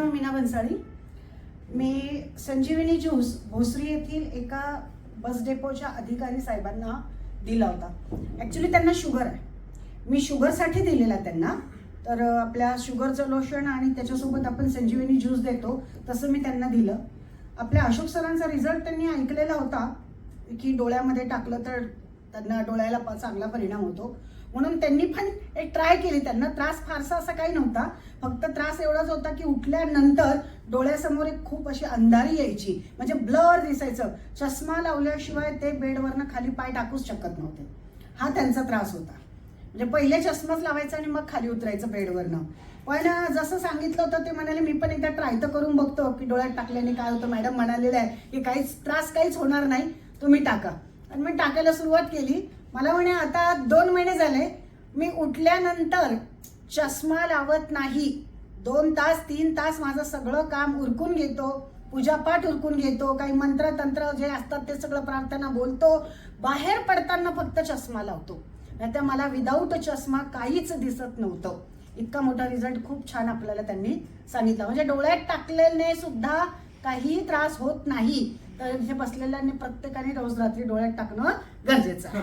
नाव मीना भन्साळी मी संजीवनी ज्यूस भोसरी येथील एका बस डेपोच्या अधिकारी साहेबांना दिला होता. ॲक्च्युली त्यांना शुगर आहे. मी शुगरसाठी दिलेला त्यांना. तर आपल्या शुगरचं लोशन आणि त्याच्यासोबत आपण संजीवनी ज्यूस देतो तसं मी त्यांना दिलं. आपल्या अशोक सरांचा रिझल्ट त्यांनी ऐकलेला होता की डोळ्यामध्ये टाकलं तर त्यांना डोळ्याला चांगला परिणाम होतो. म्हणून त्यांनी पण एक ट्राय केली त्यांना. त्रास फारसा असा काही नव्हता. फक्त त्रास एवढाच होता की उठल्यानंतर डोळ्यासमोर एक खूप अशी अंधारी यायची. म्हणजे ब्लर दिसायचं. चष्मा लावल्याशिवाय ते बेडवरनं खाली पाय टाकूच शकत नव्हते. हा त्यांचा त्रास होता. म्हणजे पहिले चष्माच लावायचा आणि मग खाली उतरायचं बेडवरनं. पण जसं सांगितलं होतं ते म्हणाले मी पण एकदा ट्राय तर करून बघतो की डोळ्यात टाकल्याने काय होतं. मॅडम म्हणालेलं आहे की काहीच त्रास काहीच होणार नाही. तुम्ही टाका. आणि मी टाकायला सुरुवात केली. मला म्हणे आता दोन महिने झाले मी उठल्यानंतर चष्मा लावत नाही. दोन तास तीन तास माझं सगळं काम उरकून घेतो. पूजापाठ उरकून घेतो. काही मंत्र तंत्र जे असतात ते सगळं प्रार्थना बोलतो. बाहेर पडताना फक्त चष्मा लावतो. नाहीतर मला विदाऊट चष्मा काहीच दिसत नव्हतं. इतका मोठा रिझल्ट खूप छान आपल्याला त्यांनी सांगितला. म्हणजे डोळ्यात टाकलेले सुद्धा काहीही त्रास होत नाही. तर हे बसलेल्यांनी प्रत्येकाने रोज रात्री डोळ्यात टाकणं गरजेचं आहे.